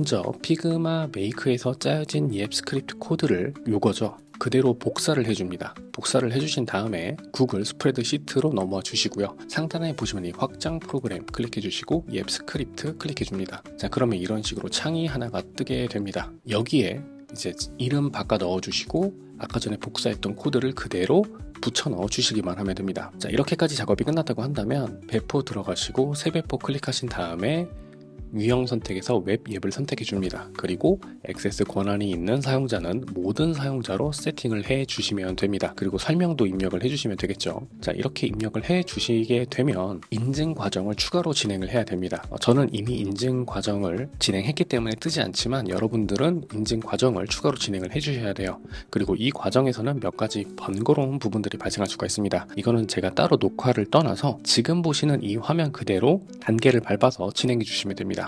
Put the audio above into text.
먼저 피그마 메이크에서 짜여진 이앱 스크립트 코드를 요거죠. 그대로 복사를 해줍니다. 복사를 해주신 다음에 구글 스프레드 시트로 넘어와 주시고요. 상단에 보시면 이 확장 프로그램 클릭해 주시고 이앱 스크립트 클릭해 줍니다. 자, 그러면 이런 식으로 창이 하나가 뜨게 됩니다. 여기에 이제 이름 바꿔 넣어 주시고 아까 전에 복사했던 코드를 그대로 붙여 넣어 주시기만 하면 됩니다. 자, 이렇게까지 작업이 끝났다고 한다면 배포 들어가시고 새 배포 클릭하신 다음에 유형 선택에서 웹 앱을 선택해 줍니다. 그리고 액세스 권한이 있는 사용자는 모든 사용자로 세팅을 해 주시면 됩니다. 그리고 설명도 입력을 해 주시면 되겠죠. 자, 이렇게 입력을 해 주시게 되면 인증 과정을 추가로 진행을 해야 됩니다. 어, 저는 이미 인증 과정을 진행했기 때문에 뜨지 않지만 여러분들은 인증 과정을 추가로 진행을 해 주셔야 돼요. 그리고 이 과정에서는 몇 가지 번거로운 부분들이 발생할 수가 있습니다. 이거는 제가 따로 녹화를 떠나서 지금 보시는 이 화면 그대로 단계를 밟아서 진행해 주시면 됩니다.